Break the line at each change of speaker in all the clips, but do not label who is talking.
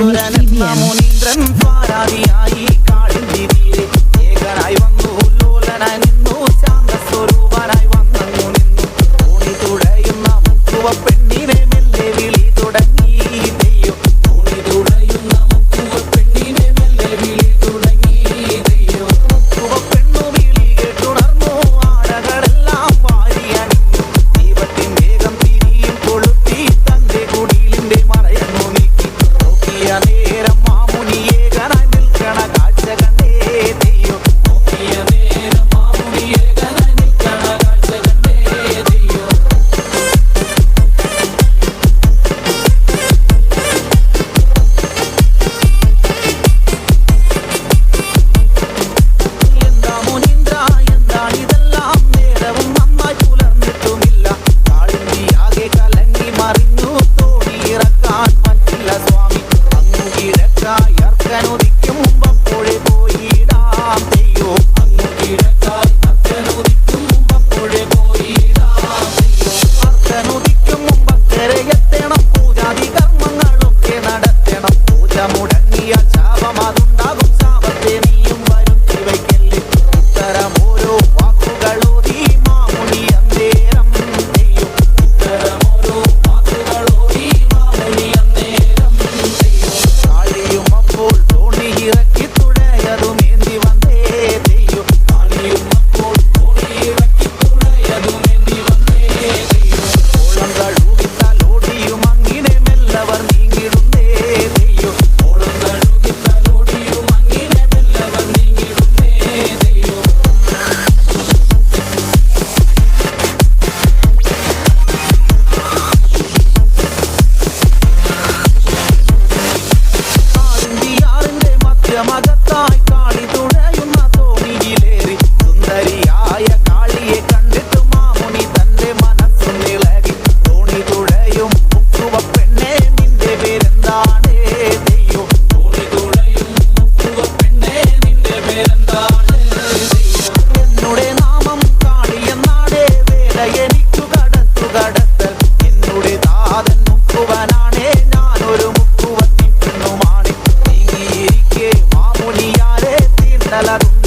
Sono un'intrem fuori a via la luz.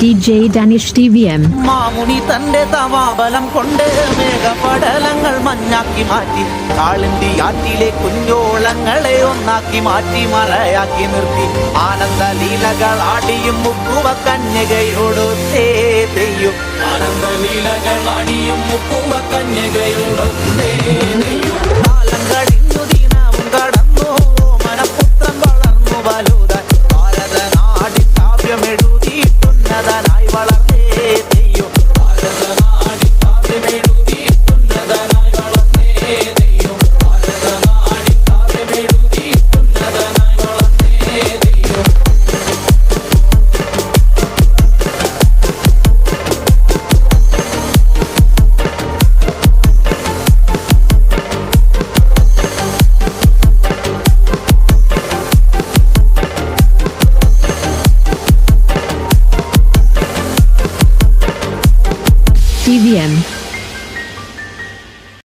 DJ Danish TVM. V M.
Mamuni തന്റെ തവാബലം കൊണ്ട് മേഘപടലങ്ങൾ മഞ്ഞാക്കി മാറ്റി. കാളിന്തി ആറ്റിലെ കുഞ്ഞോളങ്ങളെ ഒന്നാക്കി മാറ്റി മറയാക്കി നിർത്തി. ആനന്ദ ലീലകൾ ആടിയും മുക്കുവ കന്യകയോടൊത്തേ തെയ്യും. ആനന്ദ ലീലകൾ ആടിയും മുക്കുവ കന്യകയോടൊത്തേ തെയ്യും.
p.m.